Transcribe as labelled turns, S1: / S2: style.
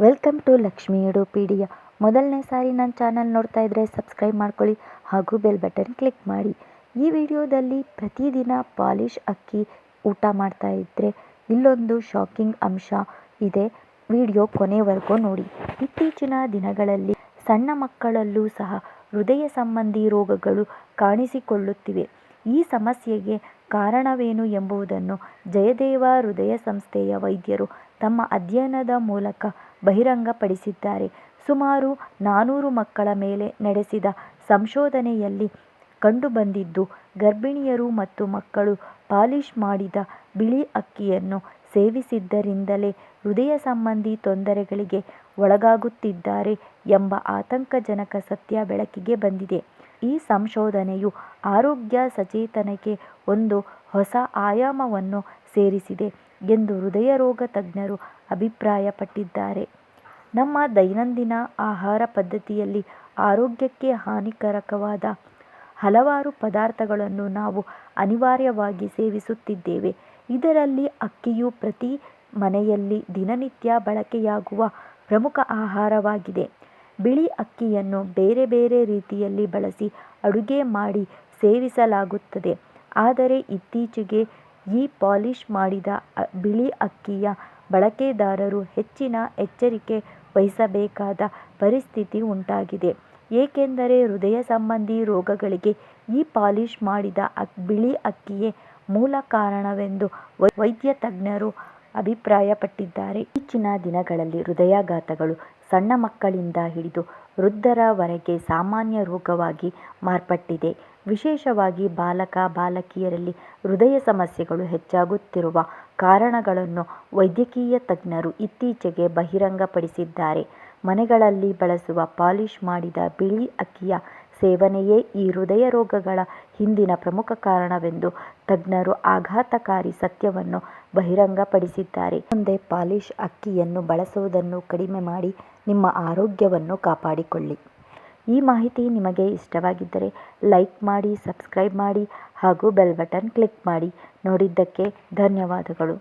S1: Welcome to Lakshmi ಎಡೋಪೀಡಿಯಾ ಮೊದಲನೇ ಸಾರಿ ನನ್ನ ಚಾನಲ್ ನೋಡ್ತಾ ಇದ್ರೆ ಸಬ್ಸ್ಕ್ರೈಬ್ ಮಾಡ್ಕೊಳ್ಳಿ ಹಾಗೂ ಬೆಲ್ ಬಟನ್ ಕ್ಲಿಕ್ ಮಾಡಿ. ಈ ವಿಡಿಯೋದಲ್ಲಿ ಪ್ರತಿದಿನ ಪಾಲಿಶ್ ಅಕ್ಕಿ ಊಟ ಮಾಡ್ತಾ ಇದ್ರೆ ಇಲ್ಲೊಂದು ಶಾಕಿಂಗ್ ಅಂಶ ಇದೆ. ವಿಡಿಯೋ ಕೊನೆವರೆಗೂ ನೋಡಿ. ಇತ್ತೀಚಿನ ದಿನಗಳಲ್ಲಿ ಸಣ್ಣ ಮಕ್ಕಳಲ್ಲೂ ಸಹ ಹೃದಯ ಸಂಬಂಧಿ ರೋಗಗಳು ಕಾಣಿಸಿಕೊಳ್ಳುತ್ತಿವೆ. ಈ ಸಮಸ್ಯೆಗೆ ಕಾರಣವೇನು ಎಂಬುದನ್ನು ಜಯದೇವ ಹೃದಯ ಸಂಸ್ಥೆಯ ವೈದ್ಯರು ತಮ್ಮ ಅಧ್ಯಯನದ ಮೂಲಕ ಬಹಿರಂಗಪಡಿಸಿದ್ದಾರೆ. ಸುಮಾರು ನಾನೂರು ಮಕ್ಕಳ ಮೇಲೆ ನಡೆಸಿದ ಸಂಶೋಧನೆಯಲ್ಲಿ ಕಂಡುಬಂದಿದ್ದು, ಗರ್ಭಿಣಿಯರು ಮತ್ತು ಮಕ್ಕಳು ಪಾಲಿಶ್ ಮಾಡಿದ ಬಿಳಿ ಅಕ್ಕಿಯನ್ನು ಸೇವಿಸಿದ್ದರಿಂದಲೇ ಹೃದಯ ಸಂಬಂಧಿ ತೊಂದರೆಗಳಿಗೆ ಒಳಗಾಗುತ್ತಿದ್ದಾರೆ ಎಂಬ ಆತಂಕಜನಕ ಸತ್ಯ ಬೆಳಕಿಗೆ ಬಂದಿದೆ. ಈ ಸಂಶೋಧನೆಯು ಆರೋಗ್ಯ ಸಚೇತನಕ್ಕೆ ಒಂದು ಹೊಸ ಆಯಾಮವನ್ನು ಸೇರಿಸಿದೆ ಎಂದು ಹೃದಯರೋಗ ತಜ್ಞರು ಅಭಿಪ್ರಾಯಪಟ್ಟಿದ್ದಾರೆ. ನಮ್ಮ ದೈನಂದಿನ ಆಹಾರ ಪದ್ಧತಿಯಲ್ಲಿ ಆರೋಗ್ಯಕ್ಕೆ ಹಾನಿಕಾರಕವಾದ ಹಲವಾರು ಪದಾರ್ಥಗಳನ್ನು ನಾವು ಅನಿವಾರ್ಯವಾಗಿ ಸೇವಿಸುತ್ತಿದ್ದೇವೆ. ಇದರಲ್ಲಿ ಅಕ್ಕಿಯು ಪ್ರತಿ ಮನೆಯಲ್ಲಿ ದಿನನಿತ್ಯ ಬಳಕೆಯಾಗುವ ಪ್ರಮುಖ ಆಹಾರವಾಗಿದೆ. ಬಿಳಿ ಅಕ್ಕಿಯನ್ನು ಬೇರೆ ಬೇರೆ ರೀತಿಯಲ್ಲಿ ಬಳಸಿ ಅಡುಗೆ ಮಾಡಿ ಸೇವಿಸಲಾಗುತ್ತದೆ. ಆದರೆ ಇತ್ತೀಚೆಗೆ ಈ ಪಾಲಿಶ್ ಮಾಡಿದ ಬಿಳಿ ಅಕ್ಕಿಯ ಬಳಕೆದಾರರು ಹೆಚ್ಚಿನ ಎಚ್ಚರಿಕೆ ವಹಿಸಬೇಕಾದ ಪರಿಸ್ಥಿತಿ ಉಂಟಾಗಿದೆ. ಏಕೆಂದರೆ ಹೃದಯ ಸಂಬಂಧಿ ರೋಗಗಳಿಗೆ ಈ ಪಾಲಿಶ್ ಮಾಡಿದ ಬಿಳಿ ಅಕ್ಕಿಯೇ ಮೂಲ ಕಾರಣವೆಂದು ವೈದ್ಯ ತಜ್ಞರು ಅಭಿಪ್ರಾಯಪಟ್ಟಿದ್ದಾರೆ. ಇತ್ತೀಚಿನ ದಿನಗಳಲ್ಲಿ ಹೃದಯಾಘಾತಗಳು ಸಣ್ಣ ಮಕ್ಕಳಿಂದ ಹಿಡಿದು ವೃದ್ಧರವರೆಗೆ ಸಾಮಾನ್ಯ ರೋಗವಾಗಿ ಮಾರ್ಪಟ್ಟಿದೆ. ವಿಶೇಷವಾಗಿ ಬಾಲಕ, ಬಾಲಕಿಯರಲ್ಲಿ ಹೃದಯ ಸಮಸ್ಯೆಗಳು ಹೆಚ್ಚಾಗುತ್ತಿರುವ ಕಾರಣಗಳನ್ನು ವೈದ್ಯಕೀಯ ತಜ್ಞರು ಇತ್ತೀಚೆಗೆ ಬಹಿರಂಗಪಡಿಸಿದ್ದಾರೆ. ಮನೆಗಳಲ್ಲಿ ಬಳಸುವ ಪಾಲಿಶ್ ಮಾಡಿದ ಬಿಳಿ ಅಕ್ಕಿಯ ಸೇವನೆಯೇ ಈ ಹೃದಯ ರೋಗಗಳ ಹಿಂದಿನ ಪ್ರಮುಖ ಕಾರಣವೆಂದು ತಜ್ಞರು ಆಘಾತಕಾರಿ ಸತ್ಯವನ್ನು ಬಹಿರಂಗಪಡಿಸಿದ್ದಾರೆ. ಮುಂದೆ ಪಾಲಿಶ್ ಅಕ್ಕಿಯನ್ನು ಬಳಸುವುದನ್ನು ಕಡಿಮೆ ಮಾಡಿ ನಿಮ್ಮ ಆರೋಗ್ಯವನ್ನು ಕಾಪಾಡಿಕೊಳ್ಳಿ. ಈ ಮಾಹಿತಿ ನಿಮಗೆ ಇಷ್ಟವಾಗಿದ್ದರೆ ಲೈಕ್ ಮಾಡಿ, ಸಬ್ಸ್ಕ್ರೈಬ್ ಮಾಡಿ ಹಾಗೂ ಬೆಲ್ ಬಟನ್ ಕ್ಲಿಕ್ ಮಾಡಿ. ನೋಡಿದ್ದಕ್ಕೆ ಧನ್ಯವಾದಗಳು.